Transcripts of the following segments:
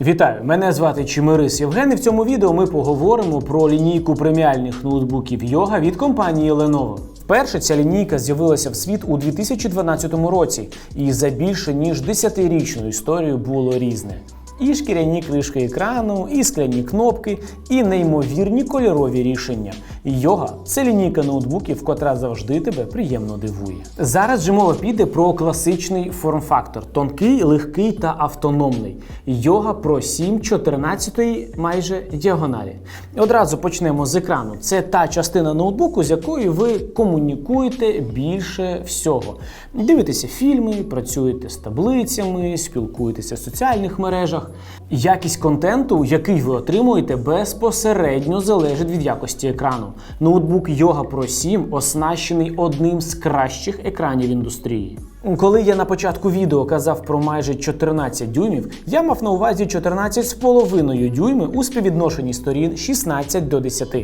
Вітаю! Мене звати Чимирис Євген. І в цьому відео ми поговоримо про лінійку преміальних ноутбуків Yoga від компанії Lenovo. Вперше ця лінійка з'явилася в світ у 2012 році, і за більше ніж 10-річну історію було різне. І шкіряні кришки екрану, і скляні кнопки, і неймовірні кольорові рішення. Йога це лінійка ноутбуків, котра завжди тебе приємно дивує. Зараз же мова піде про класичний форм-фактор: тонкий, легкий та автономний. Йога Pro 7 14 майже діагоналі. Одразу почнемо з екрану. Це та частина ноутбуку, з якою ви комунікуєте більше всього. Дивитеся фільми, працюєте з таблицями, спілкуєтеся в соціальних мережах. Якість контенту, який ви отримуєте, безпосередньо залежить від якості екрану. Ноутбук Yoga Pro 7 оснащений одним з кращих екранів індустрії. Коли я на початку відео казав про майже 14 дюймів, я мав на увазі 14,5 дюйми у співвідношенні сторін 16 до 10,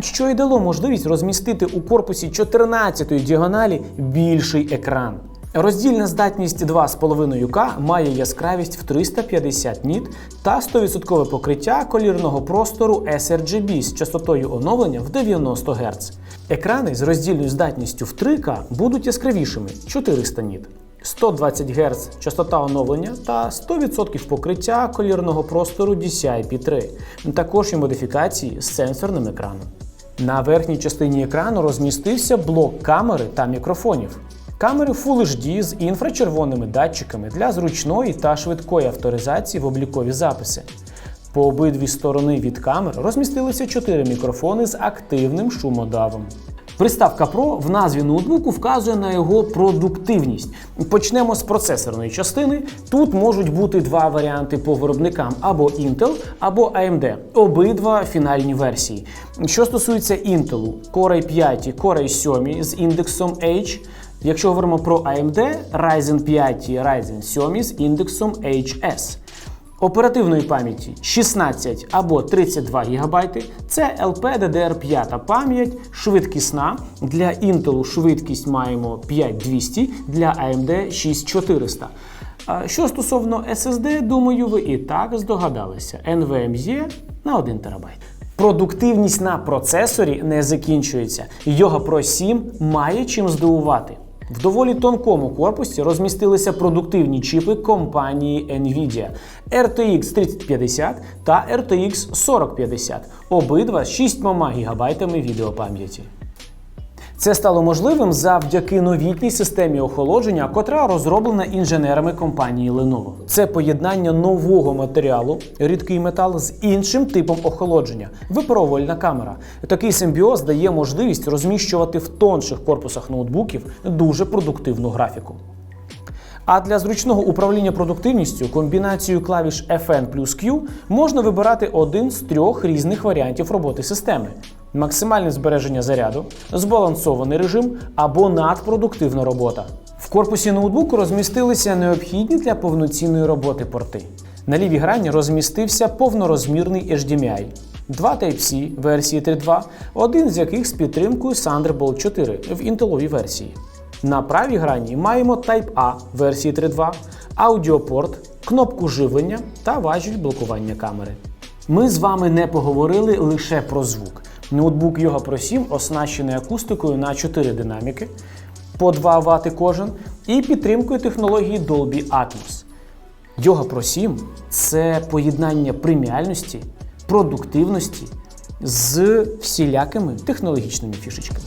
що й дало можливість розмістити у корпусі 14-ї діагоналі більший екран. Роздільна здатність 2,5К має яскравість в 350 ніт та 100% покриття колірного простору sRGB з частотою оновлення в 90 Гц. Екрани з роздільною здатністю в 3К будуть яскравішими 400 ніт. 120 Гц частота оновлення та 100% покриття колірного простору DCI-P3. Також є модифікації з сенсорним екраном. На верхній частині екрану розмістився блок камери та мікрофонів. Камери Full HD з інфрачервоними датчиками для зручної та швидкої авторизації в облікові записи. По обидві сторони від камер розмістилися 4 мікрофони з активним шумодавом. Приставка Pro в назві ноутбуку вказує на його продуктивність. Почнемо з процесорної частини. Тут можуть бути два варіанти по виробникам: або Intel, або AMD. Обидва фінальні версії. Що стосується Intel, Core i 5 і Core i 7 з індексом H. Якщо говоримо про AMD, Ryzen 5 і Ryzen 7 з індексом HS. Оперативної пам'яті 16 або 32 ГБ. Це LPDDR5 пам'ять, швидкісна. Для Intel швидкість маємо 5200, для AMD 6400. Що стосовно SSD, думаю, ви і так здогадалися. NVMe на 1 ТБ. Продуктивність на процесорі не закінчується. Yoga Pro 7 має чим здивувати. В доволі тонкому корпусі розмістилися продуктивні чіпи компанії Nvidia RTX 3050 та RTX 4050, обидва з 6 ГБ відеопам'яті. Це стало можливим завдяки новітній системі охолодження, котра розроблена інженерами компанії Lenovo. Це поєднання нового матеріалу, рідкий метал, з іншим типом охолодження випаровувальна камера. Такий симбіоз дає можливість розміщувати в тонших корпусах ноутбуків дуже продуктивну графіку. А для зручного управління продуктивністю комбінацію клавіш FN плюс Q можна вибирати один з трьох різних варіантів роботи системи: максимальне збереження заряду, збалансований режим або надпродуктивна робота. В корпусі ноутбуку розмістилися необхідні для повноцінної роботи порти. На лівій грані розмістився повнорозмірний HDMI. Два Type-C версії 3.2, один з яких з підтримкою Thunderbolt 4 в інтеловій версії. На правій грані маємо Type-A версії 3.2, аудіопорт, кнопку живлення та важіль блокування камери. Ми з вами не поговорили лише про звук. Ноутбук Yoga Pro 7 оснащений акустикою на 4 динаміки по 2 Вт кожен і підтримкою технології Dolby Atmos. Yoga Pro 7 це поєднання преміальності, продуктивності з всілякими технологічними фішечками.